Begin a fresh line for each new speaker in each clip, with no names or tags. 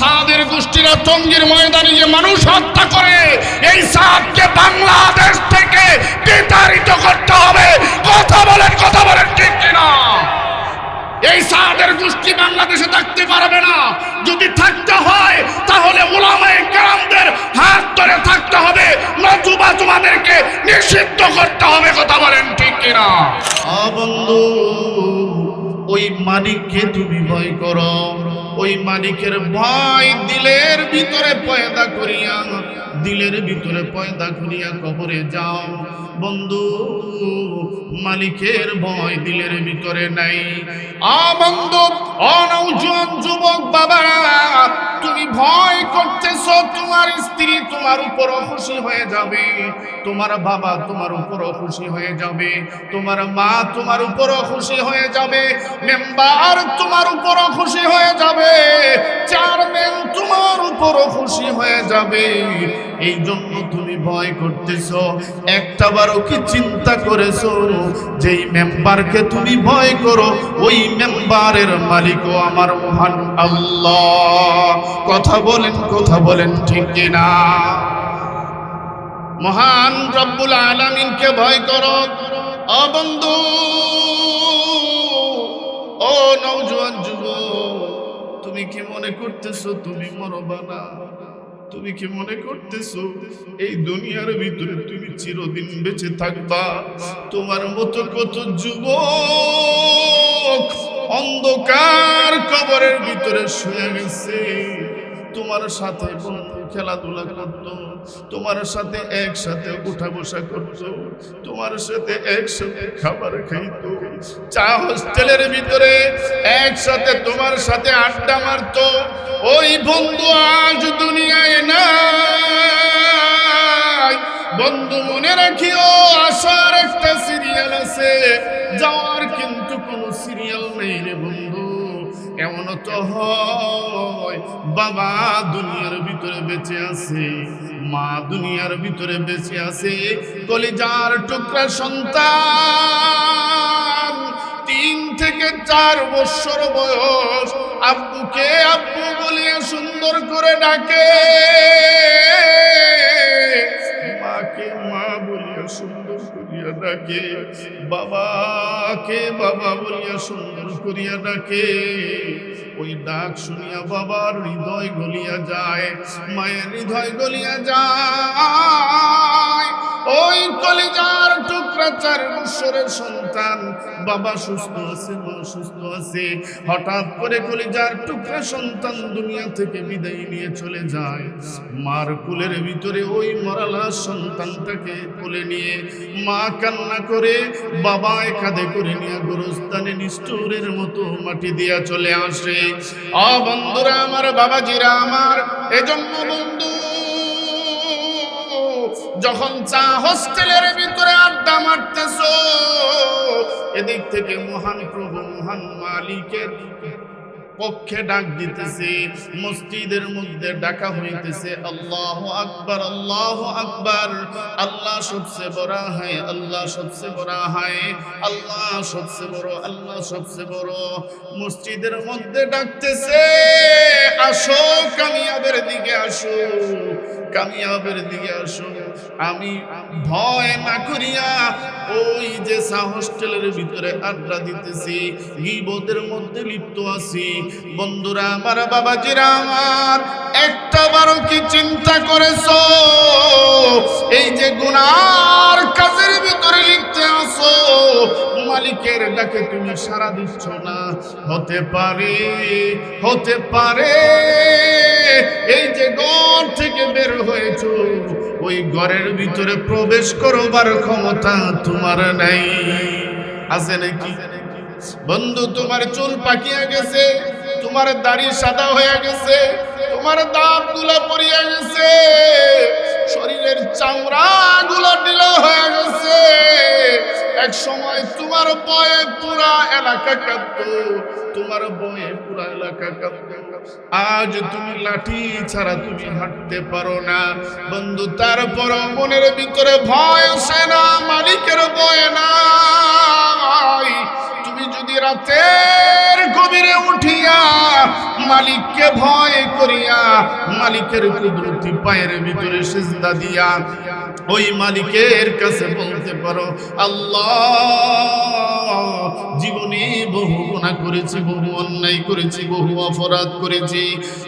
সাদের গোষ্ঠীরা টঙ্গির ময়দানে যে মানুষ হত্যা করে। এই সাদকে বাংলাদেশ থেকে বিতাড়িত করতে হবে। কথা বলেন কথা বলেন, ঠিক কিনা? এই সাদের গোষ্ঠী বাংলাদেশে থাকতে পারবে না। যদি থাকতে হয়, তাহলে ওলামায়ে কেরামদের হাত ধরে থাকতে হবে। নতুবা তোমাদেরকে নিষিদ্ধ করতে হবে, কথা বলেন, ঠিক কিনা?
বন্ধু, ওই মালিককে তুমি ভয় করো। ওই মালিকের ভয় দিলের ভিতরে পয়দা করিয়া দিলের ভিতরে পয়দা করিয়া কবরে যাও। বন্ধু, মালিকের ভয় দিলের ভিতরে নাই। বন্ধু, অনৌজন যুবক বাবারা, তুমি ভয় করতেছ, তোমার স্ত্রী তোমার উপর খুশি হয়ে যাবে। তোমার বাবা তোমার উপর খুশি হয়ে যাবে। তোমার মা তোমার উপর খুশি হয়ে যাবে। মেম্বার তোমার উপর খুশি হয়ে যাবে। চেয়ারম্যান তোমার উপরও খুশি হয়ে যাবে। এই জন্য তুমি ভয় করতেছ। একটা বারও কি চিন্তা করেছ? যেই মেম্বারকে তুমি ভয় করো, ওই মেম্বারের মালিকও আমার মহান আল্লাহ। কথা বলেন কথা বলেন, ঠিক কিনা? মহান রব্বুল আলামিনকে ভয় করো। ও বন্ধু, ও নওজোয়ান যুবক, তুমি কি মনে করতেছো তুমি মরবা না? তুমি কি মনে করতেছো? এই দুনিয়ার ভিতরে তুমি চিরদিন বেঁচে থাকবা। তোমার মতো কত যুবক অন্ধকার কবরের ভিতরে শুয়ে গেছে। তোমার সাথে বন্ধু খেলাধুলা করত, তোমার সাথে একসাথে উঠা বসা করত, তোমার সাথে একসাথে খাবার খাইত। চা হোস্টেলের ভিতরে একসাথে তোমার সাথে আড্ডা মারতো। ওই বন্ধু আজ দুনিয়ায় না বন্ধু মনে রাখিও আসার একটা সিরিয়াল আছে। যাওয়ার কিন্তু কোনো সিরিয়াল নেই রে বন্ধু। এমন তো হয়, বাবা দুনিয়ার ভিতরে বেঁচে আছে, মা দুনিয়ার ভিতরে বেঁচে আছে, কলিজার টুকরা সন্তান, তিন থেকে চার বছর বয়স, আব্বুকে আব্বু বলিয়া সুন্দর করে ডাকে, মাকে মা বলিয়া সুন্দর ডাকে, বাবাকে বাবা বলিয়া সুন্দর করিয়া ডাকে। ওই ডাক শুনিয়া বাবার হৃদয় গলিয়া যায়, মায়ের হৃদয় গলিয়া যায়। ওই কলিজার টুকরা চার বছরের সন্তান। বাবা সুস্থ আছে, মা সুস্থ আছে। হঠাৎ করে কলিজার টুকরা সন্তান দুনিয়া থেকে বিদায় নিয়ে চলে যায়। মার কুলের ভিতরে ওই মরালা সন্তানটাকে কোলে নিয়ে মা কান্না করে, বাবা কাঁধে করে নিয়ে গোরস্থানে নিষ্ঠুরের মতো মাটি দিয়া চলে আসে। অ বন্ধুরা, আমার বাবাজিরা, আমার এজন্য বন্ধু যখন চা হোস্টেলের ভিতরে আড্ডা মারতেছ, এদিক থেকে মহান প্রভু, মহান মালিকের পক্ষে ডাক দিতেছে, মসজিদের মধ্যে ডাকা হইতেছে, আল্লাহ আকবার আল্লাহ আকবার, আল্লাহ সবচেয়ে বড় হয়, আল্লাহ সবচেয়ে বড় হয়, আল্লাহ সবচেয়ে বড়, আল্লাহ সবচেয়ে বড়। মসজিদের মধ্যে ডাকতেছে, আসো, কামিয়াবের দিকে আসো, কামিয়াবের দিকে আসো। আমি ভয় না করিয়া ওই যে হোস্টেলের ভিতরে আড্ডা দিতেছি গিবদের মধ্যে লিপ্ত আছি। বন্ধুরা, আমার বাবাজিরা আমার একটা বারো কি চিন্তা করেছ? এই যে গুনার কাজের ভিতরে লিখতে আসো মালিকের ডাকে তুমি সারা দিচ্ছ না। হতে পারে হতে পারে, এই যে ঘর থেকে বের হয়েছ ওই ঘরের ভিতরে প্রবেশ করবার ক্ষমতা তোমার নাই। আছে নাকি? বন্ধু, তোমার চুল পাকিয়া গেছে, তোমার দাড়ি সাদা হয়ে গেছে, তোমার দাঁত তুলা পড়িয়া গেছে। শরীরের চামড়া গুলা ঢিলা হয়ে গেছে। এক সময় তোমার বয়ে পুরা এলাকা কাঁপত, তোমার বয়ে পুরা এলাকা কাঁপত। আজ তুমি লাঠি ছাড়া তুমি হাঁটতে পারো না। বন্ধু তারপর মনের ভিতরে ভয় আসে না, মালিকের যদি যদি রাতের গভীরে উঠিয়া মালিককে ভয় করিয়া মালিকের কুদরতি পায়ের ভিতরে সিজদা দিয়া ওই মালিকের কাছে বলতে পারো, আল্লাহ, জীবনে বহু গুণা করেছি, বহু অন্যায় করেছি, বহু অপরাধ করেছি।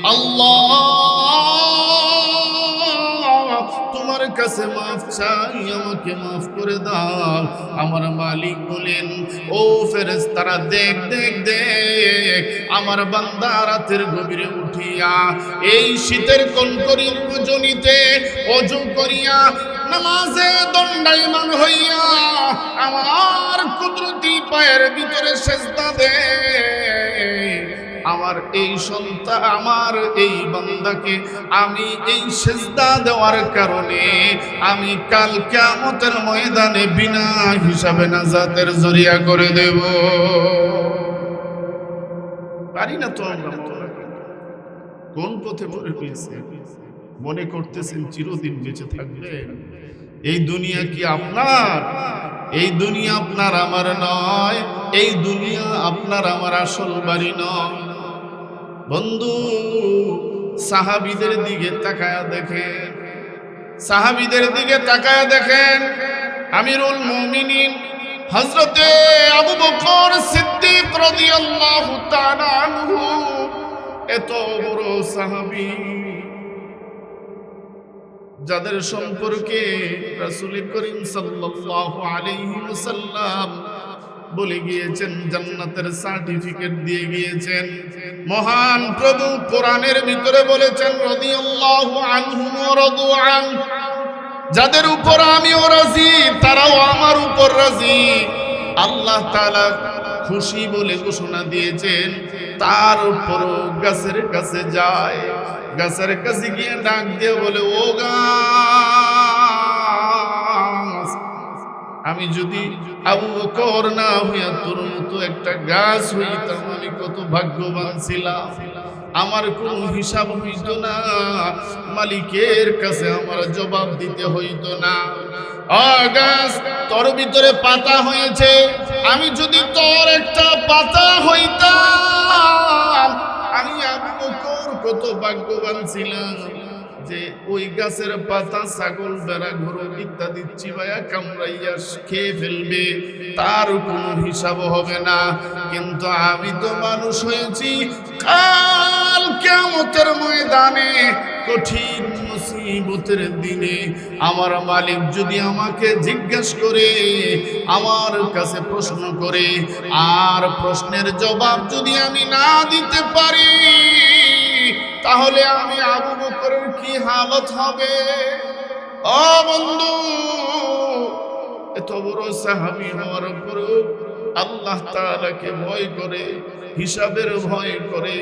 আল্লাহ তোমার কাছে মাফ চাই, আমাকে মাফ করে দাও। আমার মালিক বলেন, ও ফেরেশতারা, দেখ দেখ দেখ, আমার বান্দা রাতের গভীরে উঠিয়া এই শীতের কনকরির জনিতে অজু করিয়া নামাজে দণ্ডায়মান হইয়া আমার কুদরতি পায়ের ভিতরে সেজদা দে আমার এই সন্তান, আমার এই বান্দাকে আমি এই সেজদা দেওয়ার কারণে আমি কাল কিয়ামতের ময়দানে বিনা হিসাবে না নাজাতের জরিয়া করে দেব। পারি না তো আমরা কোন পথে পড়ে পেয়েছে মনে করতেছেন চিরদিন বেঁচে থাকবেন এই দুনিয়া কি আপনার? এই দুনিয়া আপনার আমার নয়, এই দুনিয়া আপনার আমার আসল বাড়ি নয়। বন্ধু, সাহাবিদের দিকে তাকায়া দেখেন। সাহাবিদের দিকে তাকায়া দেখেন আমিরুল মুমিনিন হজরতে আবু বকর সিদ্দিক রাদিয়াল্লাহু তাআলা আনহু। এত বড় সাহাবী। যাদের সম্পর্কে রাসূল করিম সাল্লাল্লাহু আলাইহি ওয়াসাল্লাম বলে গিয়েছেন, জান্নাতের সার্টিফিকেট দিয়ে গিয়েছেন। মহান প্রভু কোরআনের ভিতরে বলেছেন, রাদিয়াল্লাহু আনহু ওয়া রাদু আন যাদের উপর আমিও রাজি, তারাও আমার উপর রাজি। আল্লাহ তাআলা খুশি বলে ঘোষণা দিয়েছেন, তার উপরও গাছের কাছে যায়। গাছের কাছে গিয়ে ডাক দিয়ে বলে, ও গাছ! আমি যদি আবু বকর না হইয়া তোর মতো একটা গাছ হইতাম আমি কত ভাগ্যবান ছিলাম। আমার কোনো হিসাব হইত না, মালিকের কাছে আমার জবাব দিতে হইত না। গাছ, তোর ভিতরে পাতা হয়েছে। আমি যদি তোর একটা পাতা হইতাম, আমি আবু বকর কত ভাগ্যবান ছিলাম। যে ওই গাছের পাতা, ছাগল বেড়া ঘোরো ইত্যাদি চিবাইয়া কামড়াইয়া খেয়ে ফেলবে, তার কোনো হিসাব হবে না। কিন্তু আমি তো মানুষ হয়েছি, কাল কেমতের ময়দানে, কঠিন মুসিবতের দিনে। আমার মালিক যদি আমাকে জিজ্ঞেস করে, আমার কাছে প্রশ্ন করে, আর প্রশ্নের জবাব যদি আমি না দিতে পারি তাহলে আমি আবু বকরের কি হালত হবে? ও বন্ধু, এত বড় সাহাবি হওয়ার পরেও আল্লাহ তাআলাকে ভয় করে, হিসাবের ভয় করে,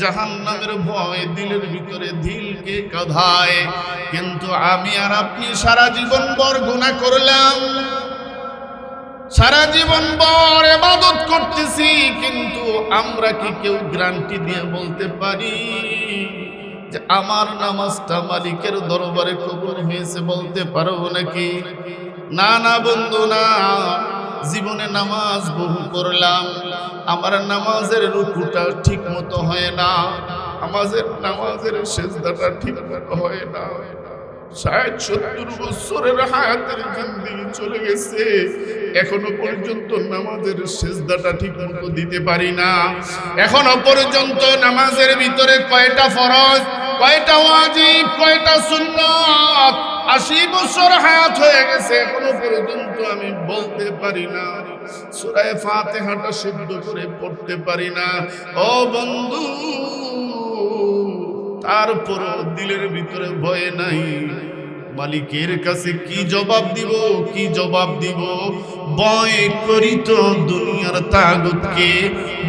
জাহান্নামের ভয় দিলের ভিতরে দিলকে কাঁধায়। কিন্তু আমি আর আপনি সারা জীবন বর গুনাহ করলাম। সারা জীবন বর এবাদত করতেছি, কিন্তু আমরা কি কেউ গ্রান্টি দিয়ে বলতে পারি? যে আমার নামাজটা মালিকের দরবারে কবুল হয়েছে বলতে পারব নাকি? না না বন্ধু, না। জীবনে নামাজ বহু করলাম, আমার নামাজের রুকুটা ঠিক মতো হয় না, আমাদের নামাজের সেজদাটা ঠিক মতো হয় না। ষাট, সত্তর বছরের হায়াতের জিন্দিগি চলে গেছে এখনও পর্যন্ত নামাজের সেজদাটা ঠিক মতো দিতে পারি না। এখনও পর্যন্ত নামাজের ভিতরে কয়টা ফরজ, কয়টা ওয়াজিব, কয়টা সুন্নাত, আশি বছর হায়াত হয়ে গেছে, এখনও পর্যন্ত আমি বলতে পারি না। সুরায় ফাতেহাটা শুদ্ধ করে পড়তে পারি না। ও বন্ধু, তারপরও দিলের ভিতরে ভয় নাই। মালিকের কাছে কি জবাব দিব? কি জবাব দিব? বয় করি তো দুনিয়ার তাগুতকে,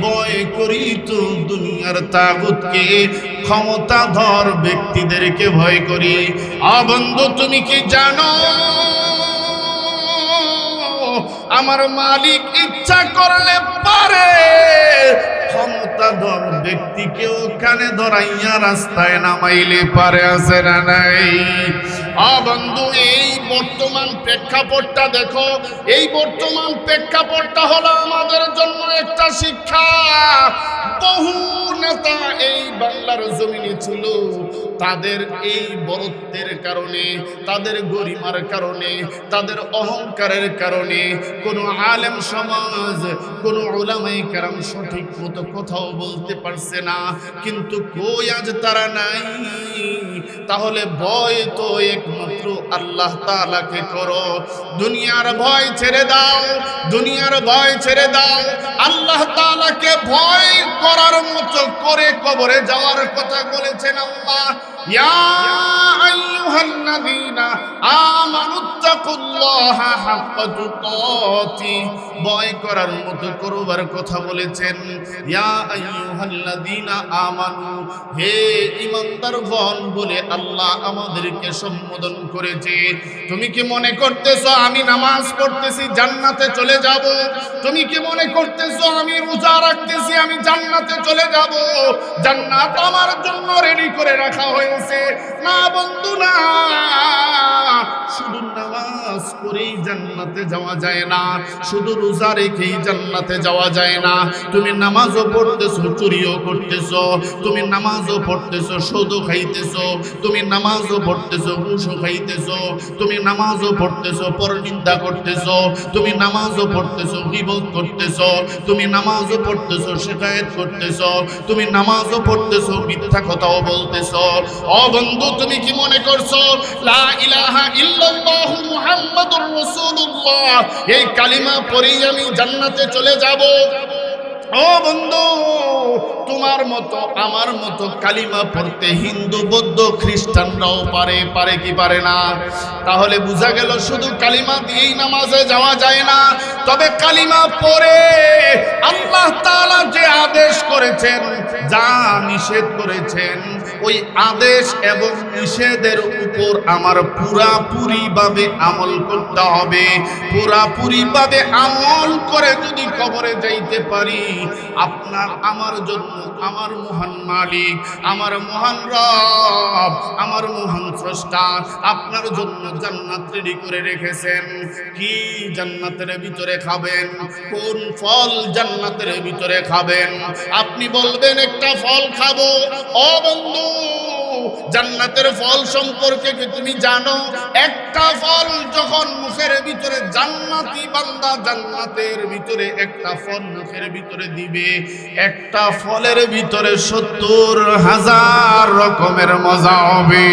বয় করি তো দুনিয়ার তাগুতকে ক্ষমতাধর ব্যক্তিদেরকে ভয় করি। অবন্ধু তুমি কি জানো? আমার মালিক ইচ্ছা করলে পারে। ক্ষমতাধর ব্যক্তিকে ওখানে ধরাইয়া রাস্তায় নামাইলে পারে, আছে না নাই? বন্ধু, এই বর্তমান প্রেক্ষাপটটা দেখো। এই বর্তমান প্রেক্ষাপটটা হলো আমাদের জন্য একটা শিক্ষা। বহু নেতা এই বাংলার জমিনে ছিল। তাদের এই বরত্বের কারণে, তাদের গরিমার কারণে, তাদের অহংকারের কারণে কোনো আলেম সমাজ, কোনো ওলামাই কারাম সঠিক মতো কোথাও বলতে পারছে না। কিন্তু কই আজ তারা নাই? তাহলে ভয় তো একমাত্র আল্লাহ তাআলাকে করো। দুনিয়ার ভয় ছেড়ে দাও, দুনিয়ার ভয় ছেড়ে দাও। আল্লাহ তাআলাকে ভয় করার মতো করে কবরে যাওয়ার কথা বলেছেন আল্লাহ। ভয় করার মতো আমাদেরকে সম্বোধন করেছে। তুমি কি মনে করতেছো আমি নামাজ পড়তেছি, জান্নাতে চলে যাব? তুমি কি মনে করতেছো আমি রোজা রাখতেছি, আমি জান্নাতে চলে যাব? জান্নাত আমার জন্য রেডি করে রাখা হয়েছে। না বন্ধু, না। শুধু নামাজ পড়েই জান্নাতে যাওয়া যায় না। শুধু রোজা রেখেই জান্নাতে যাওয়া যায় না। তুমি নামাজও পড়তেছো, চুরিও করতেছো। তুমি নামাজও পড়তেছো, সুদও খাইতেছো। তুমি নামাজও পড়তেছো ঘুষও খাইতেছো তুমি নামাজও পড়তেছো পরনিন্দা করতেছো, তুমি নামাজও পড়তেছো, গিবত করতেছো, তুমি নামাজও পড়তেছো, শিকায়েত করতেছো, তুমি নামাজও পড়তেছো, মিথ্যা কথাও বলতেছ। ও বন্ধু, তুমি কি মনে করছ, লা ইলাহা ইল্লাল্লাহু মুহাম্মাদুর রাসূলুল্লাহ, এই কালিমা পড়েই আমি জান্নাতে চলে যাব। ও বন্ধু, তোমার মতো, আমার মতো কালিমা পড়তে হিন্দু, বৌদ্ধ, খ্রিস্টানরাও পারে পারে কি পারে না? তাহলে বোঝা গেল শুধু কালিমা দিয়েই নামাজে যাওয়া যায় না। তবে কালিমা পড়ে আল্লাহ তাআলা যে আদেশ করেছেন, যা নিষেধ করেছেন ওই আদেশ এবং নিষেধের উপর আমার পুরাপুরি ভাবে আমল করতে হবে। পুরাপুরি ভাবে আমল করে যদি কবরে যাইতে পারি, আপনার আমার জন্য আমার মহান মালিক, আমার মহান রব, আমার মহান স্রষ্টা আপনার জন্য জান্নাত রেডি করে রেখেছেন। কি জান্নাতের ভিতরে খাবেন? কোন ফল জান্নাতের ভিতরে খাবেন? আপনি বলবেন, একটা ফল খাব। ও বন্ধু জান্নাতের ফল সম্পর্কে কি তুমি জানো? একটা ফল যখন মুখের ভিতরে জান্নাতি বান্দা জান্নাতের ভিতরে একটা ফল মুখের ভিতরে দিবে, একটা ফলের ভিতরে সত্তর হাজার রকমের মজা হবে।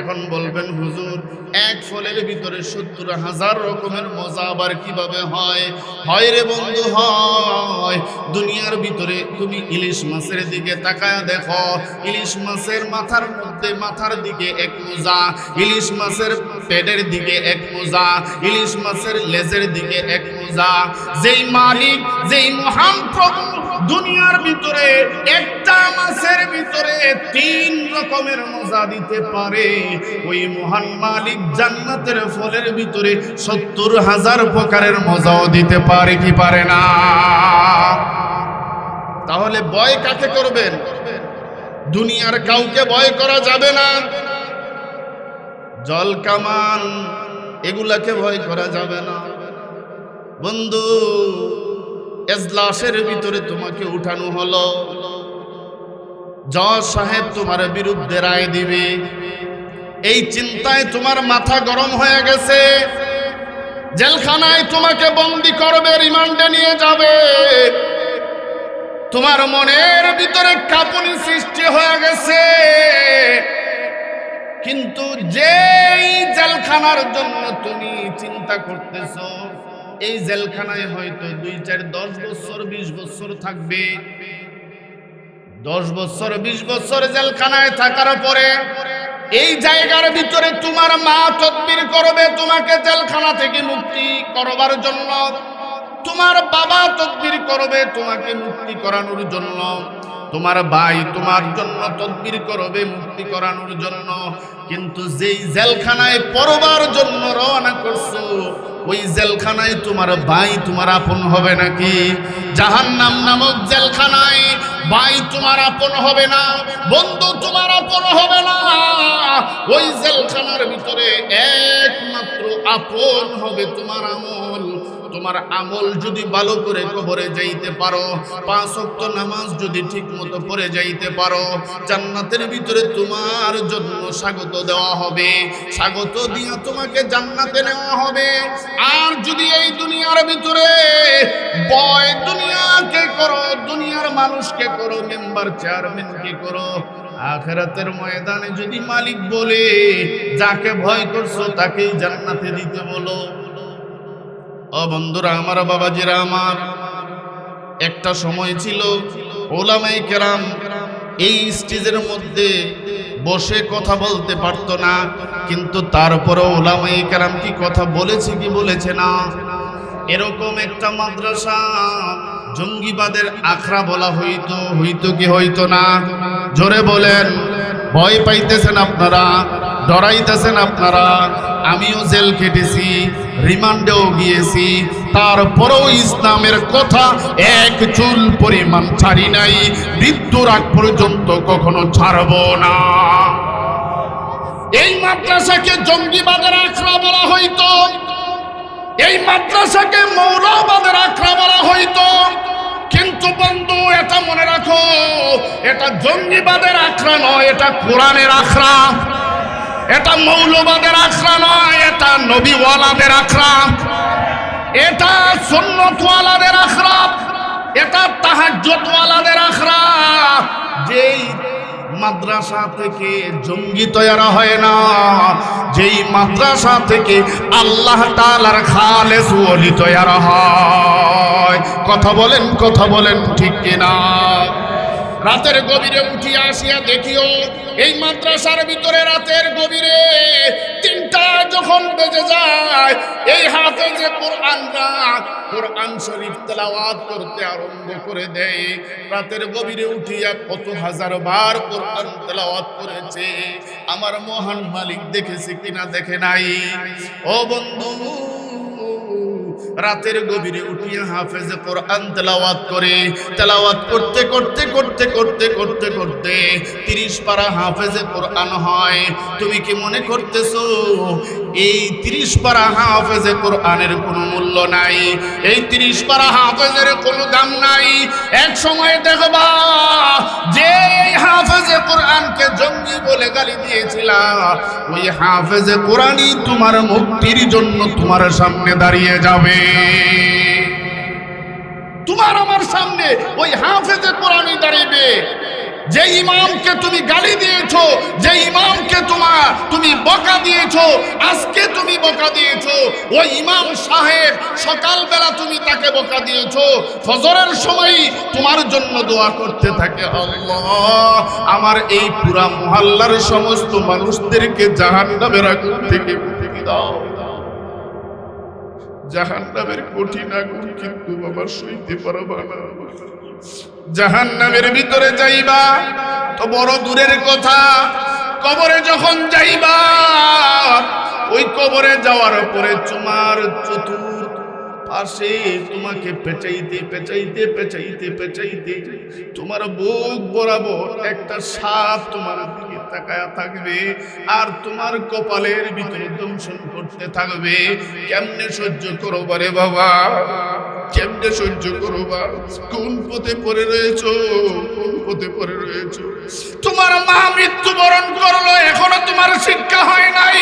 এখন বলবেন, হুজুর এক ফলের ভিতরে সত্তর হাজার রকমের মজা আবার কীভাবে হয়? হয় রে বন্ধু, হয়। দুনিয়ার ভিতরে তুমি ইলিশ মাছের দিকে তাকায় দেখো। ইলিশ মাছের মাথার মধ্যে, মাথার দিকে এক মোজা। ইলিশ মাছের পেটের দিকে এক মোজা। ইলিশ মাছের লেজের দিকে এক মোজা। যেই মালিক, যেই মহান প্রভু দুনিয়ার ভিতরে, একটা মাছের ভিতরে তিন রকমের মজা দিতে পারে। ওই মহান মালিক জান্নাতের ফলের ভিতরে সত্তর হাজার প্রকারের মজাও দিতে পারে কি পারে না? তাহলে ভয় কাকে করবেন? দুনিয়ার কাউকে ভয় করা যাবে না। জল কামান, এগুলাকে ভয় করা যাবে না। বন্ধু, এজলাসের ভিতরে তোমাকে উঠানো হলো। জজ সাহেব তোমার বিরুদ্ধে রায় দিবে। এই চিন্তায় তোমার মাথা গরম হয়ে গেছে। জেলখানায় তোমাকে বন্দি করবে, রিমান্ডে নিয়ে যাবে। তোমার মনের ভিতরে কাঁপুনি সৃষ্টি হয়ে গেছে। কিন্তু যেই জেলখানার জন্য তুমি চিন্তা করতেছ, এই জেলখানায় হয়তো দুই চার দশ বছর, বিশ বছর থাকবে। দশ বছর, বিশ বছর জেলখানায় থাকার পরে এই জায়গার ভিতরে তোমার মা তদবির করবে, তোমাকে জেলখানা থেকে মুক্তি করবার জন্য। তোমার বাবা তদবির করবে, তোমাকে মুক্তি করানোর জন্য। তোমার ভাই তোমার জন্য তদবির করবে, মুক্তি করানোর জন্য। কিন্তু যেই জেলখানায় পরবার জন্য রওনা করছ ওই জেলখানায় তোমার ভাই, তোমার আপন হবে নাকি? জাহান্নাম নামক জেলখানায় ভাই, তোমার আপন হবে না, বন্ধু তোমার আপন হবে না। ওই জেলখানার ভিতরে একমাত্র আপন হবে তোমার আমল। তোমার আমল যদি ভালো করে কবরে যাইতে পারো, পাঁচ ওয়াক্ত নামাজ যদি ঠিক মতো পড়ে যাইতে পারো, জান্নাতের ভিতরে তোমার জন্য স্বাগত দেওয়া হবে। স্বাগত দিয়া তোমাকে জান্নাতে নেওয়া হবে। আর যদি এই দুনিয়ার ভিতরে বয় দুনিয়াকে করো, দুনিয়ার মানুষকে করো, মেম্বার চেয়ারম্যানকে করো আখেরাতের ময়দানে যদি মালিক বলে, যাকে ভয় করছ তাকেই জান্নাতে দিতে বলো। ও বন্ধুরা, আমার বাবাজিরা, আমার একটা সময় ছিল ওলামাই কেরাম এই স্টেজের মধ্যে বসে কথা বলতে পারতো না, কিন্তু তারপরেও ওলামাই কেরাম কি কথা বলেছে কি বলেছে না? এরকম একটা মাদ্রাসা জঙ্গিবাদের আখড়া বলা হইতো হইতো কি হইতো না? জোরে বলেন, ভয় পাইতেছেন আপনারা, ডরাইতেছেন আপনারা, আমিও জেল কেটেছি রিমান্ডেও গিয়েছি, তারপরেও ইসলামের কথা এক চুল পরিমাণ ছাড়ি নাই, মৃত্যুর আগ পর্যন্ত কখনো ছাড়ব না। এই মাদ্রাসাকে জঙ্গিবাদের আখড়া বলা হইত, এই মাদ্রাসাকে মৌলবাদের আখড়া বলা হইতো কিন্তু বন্ধু, এটা মনে রাখো, এটা জঙ্গিবাদের আখড়া নয়, এটা কোরআনের আখড়া। এটা মৌলবাদের আখড়া নয়, এটা নবীওয়ালাদের আখড়া। এটা সুন্নতওয়ালাদের আখড়া, এটা তাহাজ্জুদওয়ালাদের আখড়া। যেই মাদ্রাসা থেকে জঙ্গি তৈরা হয় না। যেই মাদ্রাসা থেকে আল্লাহ তালার খালেস ওলি তৈর হয়। কথা বলেন কথা বলেন ঠিক কিনা? রাতের গভীরে উঠিয়া আসিয়া দেখিও, এই মাদ্রাসার ভিতরে রাতের গভীরে যখন বেজে যায়, এই হাতে যে কোরআনটা, কোরআন শরীফ তেলাওয়াত করতে আরম্ভ করে দেয়। রাতের গভীরে উঠিয়া কত হাজার বার কোরআন তেলাওয়াত করেছে। আমার মহান মালিক দেখেছে কিনা দেখে নাই। ও বন্ধু রাতের গভীরে উঠিয়া হাফেজে কোরআন তেলাওয়াত করে, তেলাওয়াত করতে করতে করতে করতে করতে করতে তিরিশ পারা হাফেজে কোরআন হয়। তুমি কি মনে করতেছো, এই তিরিশ পারা হাফেজে কোরআনের কোনো মূল্য নাই? এই তিরিশ পারা হাফেজের কোনো দাম নাই? এক সময় দেখবা কোরআনকে জঙ্গি বলে গালি দিয়েছিলাম ওই হাফেজে কোরআনই তোমার মুক্তির জন্য তোমার সামনে দাঁড়িয়ে যাবে। তোমার আমার সামনে ওই হাফেজে কোরআনই দাঁড়িয়ে যে ইমামকে তুমি গালি দিয়েছ, যে ইমামকে তোমার তুমি বকা দিয়েছ, আজকে তুমি বকা দিয়েছ। ওই ইমাম সাহেব সকালবেলা তুমি তাকে বকা দিয়েছ। ফজরের সময় তোমার জন্য দোয়া করতে থাকে, আল্লাহ, আমার এই পুরা মহল্লার সমস্ত মানুষদেরকে জাহান্নামের আগুন থেকে মুক্তি দাও। জাহান্নামের কঠিন আগুন কিন্তু বাবা সইতে পারবা না। জাহান নামের ভিতরে যাইবা, তো বড় দূরের কথা, কবরে যখন যাইবা, ওই কবরে যাওয়ার পরে তোমার চতুর পাশে তোমাকে পেঁচাইতে পেঁচাইতে পেঁচাইতে পেঁচাইতে তোমার বুক বরাবর একটা সাপ তোমার দিকে তাকায়া থাকবে আর তোমার কপালের ভিতরে দংশন করতে থাকবে। কেমনে সহ্য করো বারে বাবা? কেমনে সহ্য করো বা কোন পথে পড়ে রয়েছো? কোন পথে পড়ে রয়েছো? তোমার মা মৃত্যুবরণ করল, এখনও তোমার শিক্ষা হয় নাই।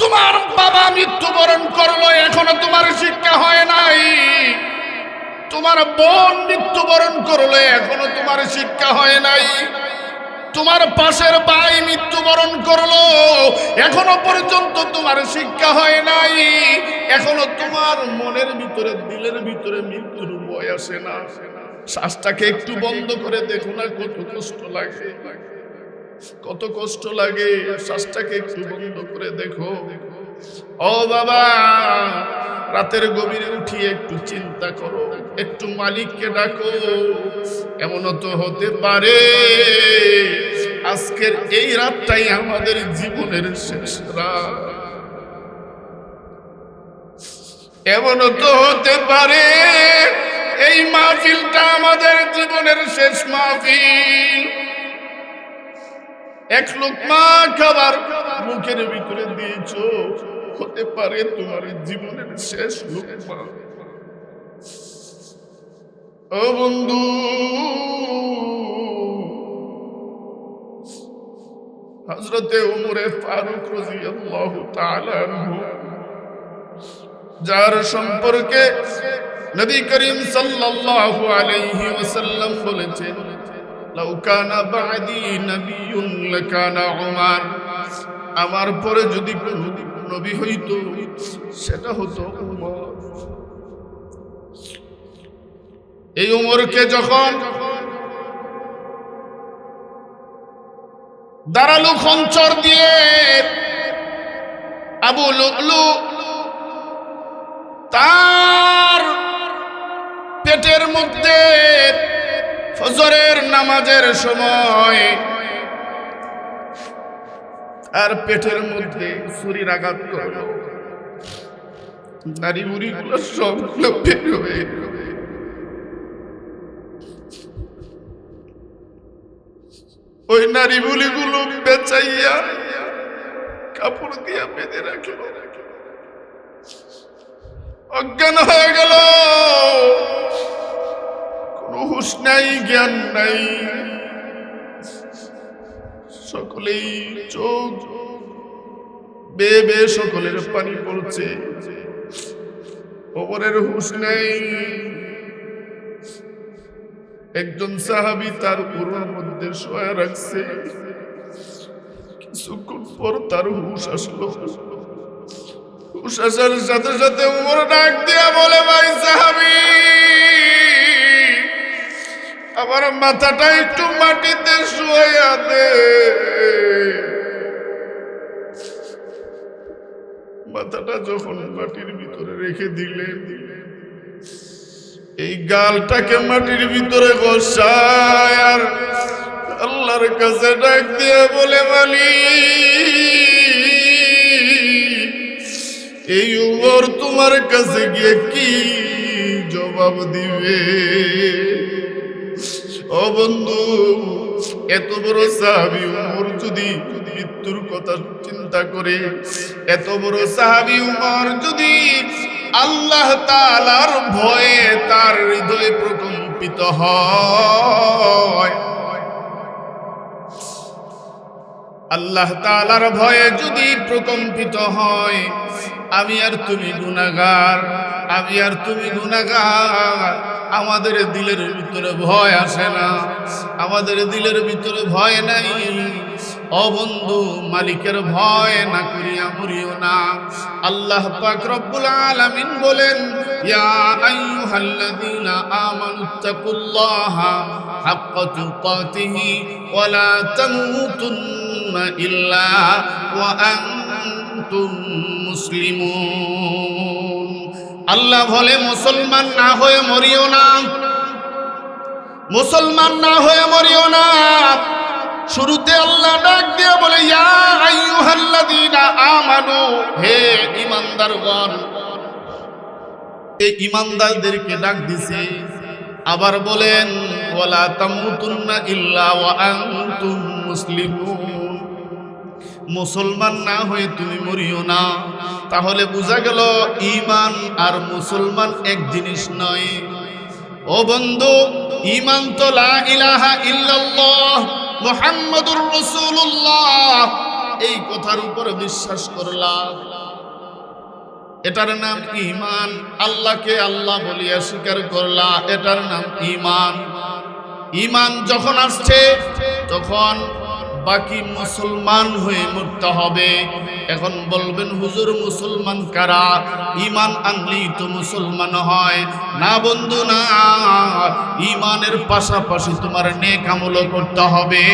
তোমার বাবা মৃত্যুবরণ করল, এখনও তোমার শিক্ষা হয় নাই। তোমার বোন মৃত্যুবরণ করল, এখনও তোমার শিক্ষা হয় নাই। তোমার পাশের ভাই মৃত্যুবরণ করল। এখনও পর্যন্ত তোমার শিক্ষা হয় নাই। এখনও তোমার মনের ভিতরে, দিলের ভিতরে মৃত্যুর ভয় আসে না। শ্বাসটাকে একটু বন্ধ করে দেখো না, কত কষ্ট লাগে। কত কষ্ট লাগে, শ্বাসটাকে একটু বন্ধ করে দেখো। ও বাবা, রাতের গভীরে উঠিয়ে একটু চিন্তা করো। একটু মালিককে ডাকো। এমন তো হতে পারে। আজকের এই রাতটাই আমাদের জীবনের শেষ রাত। এমনও তো হতে পারে। এই মাহফিলটা আমাদের জীবনের শেষ মাহফিল। এক লোকমা খাবার মুখের ভিতরে দিয়েছ। হতে পারে তোমার জীবনের শেষ লোকমা। ও বন্ধু। হজরতে উমরে ফারুক তাআলা আনহু, যার সম্পর্কে নবী করিম সাল্লাল্লাহু আলাইহি ওয়াসাল্লাম বলেছেন, লাউ কানা বাদি নবিয়ুন লাকানা উমার। আমার পরে যদি কোন নবী হইতো, সেটা হতো উমর। এই উমরকে যখন দাঁড়ালু খঞ্চর দিয়ে, আবু লুকলু তার পেটের মধ্যে ফজরের নামাজের সময় তার পেটের মধ্যে ছুরির আঘাত করল নারী বুড়িগুলো সব বের হয়ে গেল। ওই নারী বুলিগুলো বেচাইয়া কাপড় দিয়া বেঁধে রাখল। অজ্ঞান হয়ে গেল। কোনো হুশ নাই, জ্ঞান নাই। সকলেই চোখ বে বে সকলের পানি পড়ছে। ওপরের হুশ নেই। একজন সাহাবি তার উরুর মধ্যে শোয়া রাখছে। কিছুক্ষণ পর তার হুশ আসলো। হুশ আসার সাথে সাথে উমর ডাক দিয়া বলে, ভাই সাহাবি, আমার মাথাটা একটু মাটিতে শুয়ে দে। মাথাটা যখন মাটির ভিতরে রেখে দিলেন এই গালটাকে মাটির ভিতরে বসায় আর আল্লাহর কাছে ডাক দিয়ে বলে মালি এই উমর তোমার কাছে গিয়ে কি জবাব দিবে? ও বন্ধু, এত বড় সাহাবি উমর যদি মৃত্যুর কথা চিন্তা করে, এত বড় সাহাবি উমর যদি আল্লাহ তালার ভয়ে তার হৃদয় প্রকম্পিত হয়। আল্লাহ তালার ভয়ে যদি প্রকম্পিত হয়, আমি আর তুমি গুনাগার আমি আর তুমি গুনাগার আমাদের দিলের ভিতরে ভয় আসে না, আমাদের দিলের ভিতরে ভয় নাই। ও বন্ধু, মালিকের ভয় না করিয়া মরিও না। আল্লাহ পাক রব্বুল আলামিন বলেন, ইয়া আইয়ুহাল্লাযীনা আমানুত্তাকুল্লাহা হাক্কা তুকাতিহি ওয়া লা তামুতুন্না ইল্লা ওয়া আনতুম মুসলিমুন। আল্লাহ বলে, মুসলমান না হয়ে মরিও না। মুসলমান না হয়ে মরিও না। শুরুতে আল্লাহ ডাক দিয়ে বলে, ইয়া আইয়ুহাল্লাযীনা আমানু, হে ঈমানদারগণ। এই ঈমানদারদেরকে ডাক দিছে, আবার বলেন, ওয়ালা তামুতুন্না ইল্লা ওয়া আনতুম মুসলিমুন। মুসলমান না হয়ে তুমি মরিও না। তাহলে বোঝা গেল ইমান আর মুসলমান এক জিনিস নয়। ও বন্ধু, ঈমান তো লা ইলাহা ইল্লাল্লাহ মুহাম্মাদুর রসুল্লাহ এই কথার উপরে বিশ্বাস করলাম। এটার নাম ইমান আল্লাহকে আল্লাহ বলিয়া স্বীকার করলা। এটার নাম ইমান ইমান যখন আসছে, তখন বাকি মুসলমান হয়ে মরতে হবে। এখন বলবেন, হুজুর মুসলমান কারা? ইমান আনলেই তো মুসলমান হয়। না বন্ধু, না। ইমানের পাশাপাশি তোমার নেক আমলও করতে হবে।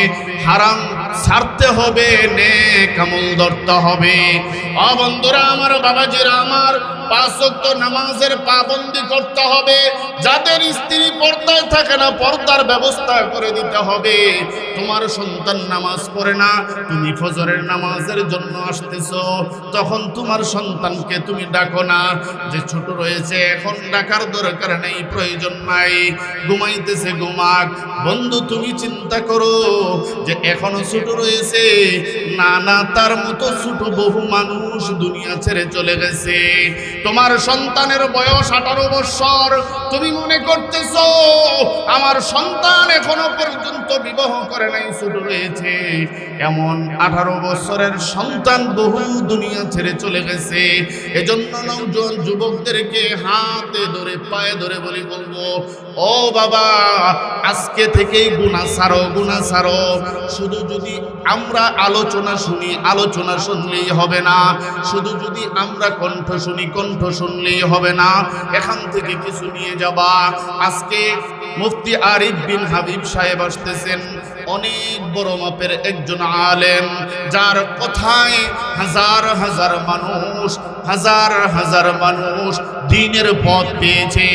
হারাম ছাড়তে হবে নে কামল ধরতে হবে। বন্ধুরা, আমার বাবাজিরা, আমার পাঁচ ওয়াক্ত নামাজের পাবন্দি করতে হবে। যাদের স্ত্রী পর্দায় থাকে না, পর্দার ব্যবস্থা করে দিতে হবে। তোমার সন্তান নামাজ পড়ে না, তুমি ফজরের নামাজের জন্য আসতেছো। তখন তোমার সন্তানকে তুমি ডাকো না, যে ছোট রয়েছে, এখন ডাকার দরকার নেই, প্রয়োজন নাই। ঘুমাইতেছে, ঘুমাক। বন্ধু, তুমি চিন্তা করো যে এখনও ছোট রয়েছে। না না, তার মতো ছোট বহু মানুষ দুনিয়া ছেড়ে চলে গেছে। তোমার সন্তানের বয়স আঠারো বৎসর। তুমি মনে করতেছ, আমার সন্তান এখনও পর্যন্ত বিবাহ করে নাই, ছোট রয়েছে। এমন আঠারো বছরের সন্তান বহু দুনিয়া ছেড়ে চলে গেছে। এজন্য নৌজন যুবকদেরকে হাতে ধরে, পায়ে ধরে বলি বলব, ও বাবা, আজকে থেকেই গুণা সারো গুণা সারো। শুধু যদি আমরা আলোচনা শুনি, আলোচনা শুনলেই হবে না। শুধু যদি আমরা কণ্ঠ শুনি, কণ্ঠ শুনলেই হবে না। এখান থেকে কিছু নিয়ে যাবা। আজকে মুফতি আরিফ বিন হাবিব সাহেব আসতেছেন। অনেক বড় মাপের একজন আলেম, যার কথায় হাজার হাজার মানুষ, হাজার হাজার মানুষ দিনের পথ পেয়েছে।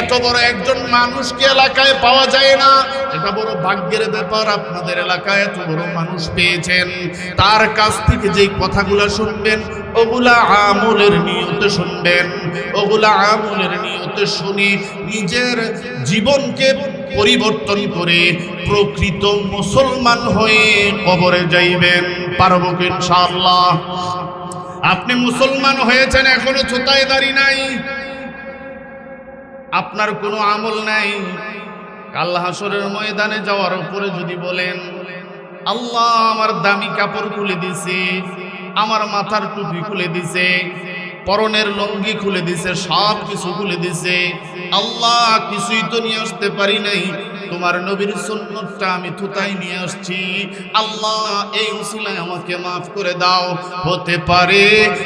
এত বড় একজন মানুষকে এলাকায় পাওয়া যায় না? এটা বড় ভাগ্যের ব্যাপার, আপনাদের এলাকায় এত বড় মানুষ পেয়েছেন। তার কাছ থেকে যে কথাগুলো শুনবেন ওগুলা আমলের নিয়তে শুনবেন, ওগুলা আমলের নিয়তে শুনি নিজের জীবনকে পরিবর্তন করে প্রকৃত মুসলমান হয়ে কবরে যাইবেন, পারব ইনশাআল্লাহ? আপনি মুসলমান হয়েছেন, এখনও ছোটায় দাড়ি নাই। আপনার কোনো আমল নাই। কাল হাসরের ময়দানে যাওয়ার উপরে যদি বলেন, আল্লাহ আমার দামি কাপড় খুলে দিছে আমার মাথার টুপি খুলে দিছে, পরনের লঙ্গি খুলে দিছে, সব কিছু খুলে দিছে। আল্লাহ, কিছুই তো নিয়ে আসতে পারি নাই। তোমার নবীর সুন্নতটা আমি থুতাই নিয়ে আসছি। আল্লাহ, এই উসিলায় আমাকে মাফ করে দাও। হতে পারে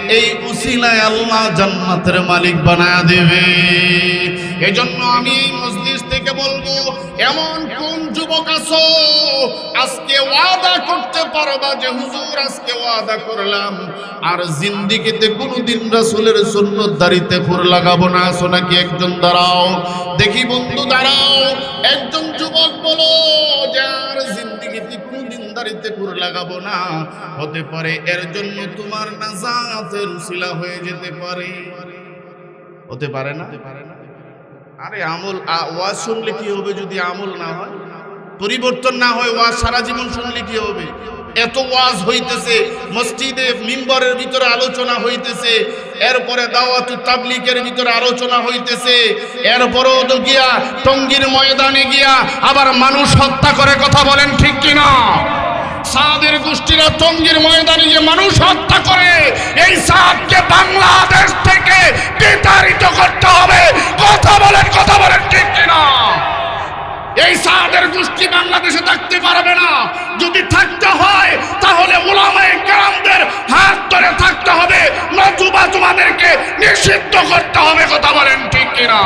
এই উসিলায় আল্লাহ জান্নাতের মালিক বানায় দেবে। এজন্য আমি এই মসজিদ থেকে বলব, এমন কোন যুবক আছো? আজকে ওয়াদা করতে পারবা যে, হুজুর, আজকে ওয়াদা করলাম। আর জিন্দিগিতে কোনোদিন রাসূলের সুন্নত দাড়িতে ফুর লাগাবো না। আসো নাকি একজন দাঁড়াও। দেখি বন্ধু, দাঁড়াও। একজন যুবক বলো যে, আর জিন্দিগিতে কোনোদিন দাড়িতে ফুর লাগাবো না। হতে পারে এর জন্য তোমার নাজাতের উসিলা হয়ে যেতে পারে। হতে পারে না? আরে আমল ওয়াজ শুনলে কি হবে যদি আমল না হয়? পরিবর্তন না হয় ওয়াজ সারা জীবন শুনলে কি হবে? এত ওয়াজ হইতেছে, মসজিদে মিম্বরের ভিতরে আলোচনা হইতেছে, এরপরে দাওয়াতু তাবলিকের ভিতরে আলোচনা হইতেছে, এরপরেও তো গিয়া টঙ্গির ময়দানে গিয়া আবার মানুষ হত্যা করে কথা বলেন ঠিক কিনা? সাদের গোষ্ঠীরা টঙ্গির ময়দানে যে মানুষ হত্যা করে। এই সাদকে বাংলাদেশ থেকে বিতাড়িত করতে হবে। কথা বলেন কথা বলেন, ঠিক কিনা? এই সাদের গোষ্ঠী বাংলাদেশে থাকতে পারবে না। যদি থাকতে হয়, তাহলে ওলামায়ে কেরামদের হাত ধরে থাকতে হবে। নতুবা তোমাদেরকে নিষিদ্ধ করতে হবে। কথা বলেন, ঠিক কিনা?